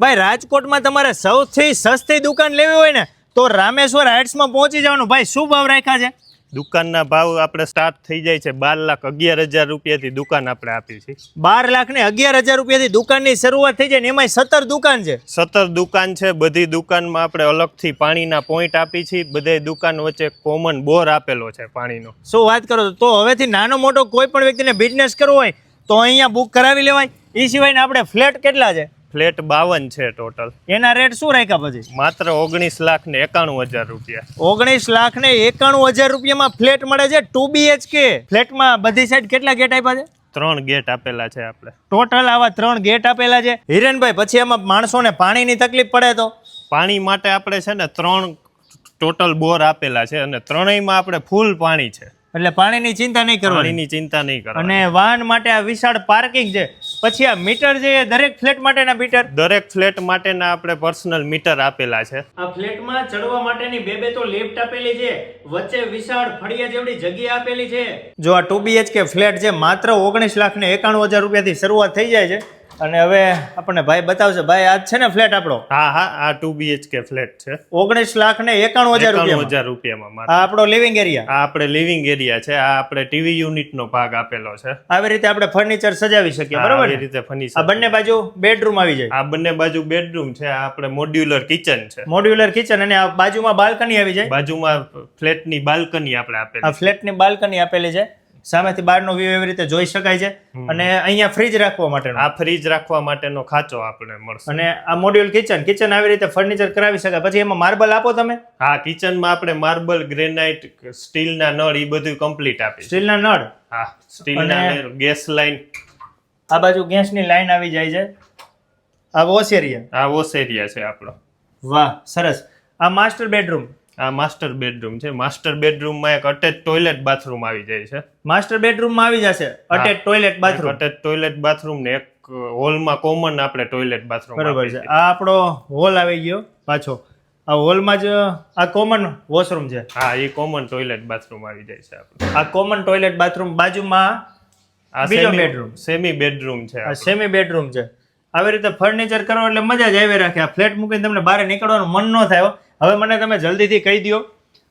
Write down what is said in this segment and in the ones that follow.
ભાઈ રાજકોટમાં તમારે સૌથી સસ્તી દુકાન લેવી હોય ને તો રામેશ્વર હાઇટ્સમાં પહોંચી જવાનું. ભાઈ શું ભાવ રાખ્યા છે? દુકાનના ભાવ આપણે સ્ટાર્ટ થઈ જાય છે બાર લાખ અગિયાર હજાર રૂપિયાથી દુકાન આપણે આપી છે. બાર લાખ ને અગિયાર હજાર રૂપિયાથી દુકાનની શરૂઆત થઈ જાય ને એમાંય સત્તર દુકાન છે. સત્તર દુકાન છે બધી દુકાનમાં આપણે અલગથી પાણીના પોઈન્ટ આપી છીએ બધે દુકાન વચ્ચે કોમન બોર આપેલો છે પાણીનો. શું વાત કરો છો? તો હવેથી નાનો મોટો કોઈ પણ વ્યક્તિને બિઝનેસ કરવો હોય તો અહીંયા બુક કરાવી લેવાય. એ સિવાયને આપણે ફ્લેટ કેટલા છે? ફ્લેટ બાવન છે ટોટલ. એના રેટ શું રાખ્યા પછી? માત્ર ઓગણીસ લાખ ને એકાણું હજાર રૂપિયા. ઓગણીસ લાખ ને એકાણું હજાર રૂપિયામાં ફ્લેટ મળે છે ટુ બીએચકે ફ્લેટમાં બધી સાઈડ કેટલા ગેટ આપ્યા છે? ત્રણ ગેટ આપેલા છે આપણે. ટોટલ આવા ત્રણ ગેટ આપેલા છે. હિરેનભાઈ પછી એમાં માણસોને પાણીની તકલીફ પડે તો? પાણી માટે આપણે છે ને ત્રણ ટોટલ બોર આપેલા છે અને ત્રણેયમાં આપણે ફૂલ પાણી છે. એટલે પાણીની ચિંતા નહીં કરવાની. ચિંતા નહીં કરવાની. અને વાહન માટે આ વિશાળ પાર્કિંગ છે. પછી આ મીટર જે દરેક ફ્લેટ માટેના મીટર? દરેક ફ્લેટ માટેના આપણે પર્સનલ મીટર આપેલા છે. આ ફ્લેટમાં ચડવા માટેની બે બે તો લિફ્ટ આપેલી છે વચ્ચે વિશાળ ફળિયા જેવડી જગ્યા આપેલી છે. જો આ ટુ બીએચકે ફ્લેટ જે માત્ર ઓગણીસ લાખ ને એકાણું હજાર રૂપિયાથી શરૂઆત થઈ જાય છે અને હવે આપણને ભાઈ બતાવશે. ભાઈ આજ છે ને ફ્લેટ આપણો? હા હા આ ટુ બીએચકે ફ્લેટ છે. ઓગણીસ લાખ ને એકાણું હજાર હજાર રૂપિયામાં આ આપણો લિવિંગ એરિયા આ આપણે લિવિંગ એરિયા છે. આ આપણે ટીવી યુનિટ નો ભાગ આપેલો છે. આવી રીતે આપણે ફર્નિચર સજાવી શકીએ બરાબર આવી રીતે ફર્નિચર આ બંને બાજુ બેડરૂમ આવી જાય. આ બંને બાજુ બેડરૂમ છે. આ આપણે મોડ્યુલર કિચન છે. મોડ્યુલર કિચન અને આ બાજુમાં બાલ્કની આવી જાય. બાજુમાં ફ્લેટની બાલ્કની આપણે આ આપેલી ફ્લેટની બાલ્કની આપેલી છે. સામેથી બહારનો વ્યૂ એવી રીતે જોઈ શકાય છે. અને અહીંયા ફ્રીજ રાખવા માટેનો. આ ફ્રીજ રાખવા માટેનો ખાંચો આપણે મળશે. અને આ મોડ્યુલ કિચન કિચન આવી રીતે ફર્નિચર કરાવી શકાય. પછી એમાં માર્બલ આપો તમે. હા કિચનમાં આપણે માર્બલ ગ્રેનાઇટ સ્ટીલના નળ એ બધું કમ્પ્લીટ આપે સ્ટીલના નળ. હા સ્ટીલના ગેસ લાઈન આ બાજુ ગેસની લાઈન આવી જાય છે. આ વોશ એરિયા. આ વોશ એરિયા છે આપણો. વાહ સરસ. આ માસ્ટર બેડરૂમ. આ માસ્ટર બેડરૂમ છે. માસ્ટર બેડરૂમમાં એક અટેચ ટોયલેટ બાથરૂમ આવી જાય છે. માસ્ટર બેડરૂમમાં આવી જશે. Attach toilet bathroom attach toilet bathroom ને એક હોલમાં કોમન આપણે ટોયલેટ બાથરૂમ બરાબર છે. આ આપણો હોલ આવી ગયો પાછો. આ હોલમાં જ આ કોમન વોશરૂમ છે. હા એ કોમન ટોયલેટ બાથરૂમ આવી જાય છે આપણે. આ કોમન ટોયલેટ બાથરૂમ બાજુમાં આ બીજો બેડરૂમ સેમી બેડરૂમ છે આ સેમી બેડરૂમ છે. આવી રીતે ફર્નિચર કરો એટલે મજા જ આવી રાખે. આ ફ્લેટ મૂકીને તમને બહાર નીકળવાનું મન ન થાય. હવે મને તમે જલ્દીથી કહી દો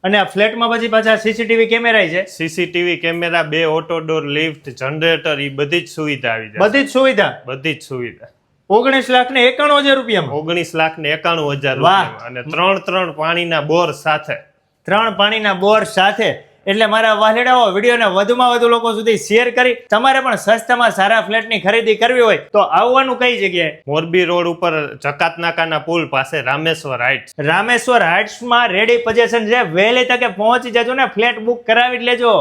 અને આ ફ્લેટમાં પછી પાછા સીસીટીવી કેમેરા છે? સીસીટીવી કેમેરા બે ઓટો ડોર લિફ્ટ જનરેટર એ બધી જ સુવિધા આવી જાય બધી જ સુવિધા? બધી જ સુવિધા. ઓગણીસ લાખ ને એકાણું હજાર રૂપિયામાં? ઓગણીસ લાખ ને એકાણું હજાર. અને ત્રણ ત્રણ પાણીના બોર સાથે. ત્રણ પાણીના બોર સાથે. એટલે મારા વાલેડાઓ વિડીયોને વધુમાં વધુ લોકો સુધી શેર કરી તમારે પણ સસ્તામાં સારા ફ્લેટની ખરીદી કરવી હોય તો આવવાનું કઈ જગ્યાએ? મોરબી રોડ ઉપર ચકાતનાકાના પુલ પાસે રામેશ્વર હાઇટ્સ. રામેશ્વર હાઇટ્સમાં રેડી પોઝિશન છે. વહેલી તકે પહોંચી જજો ને ફ્લેટ બુક કરાવી લેજો.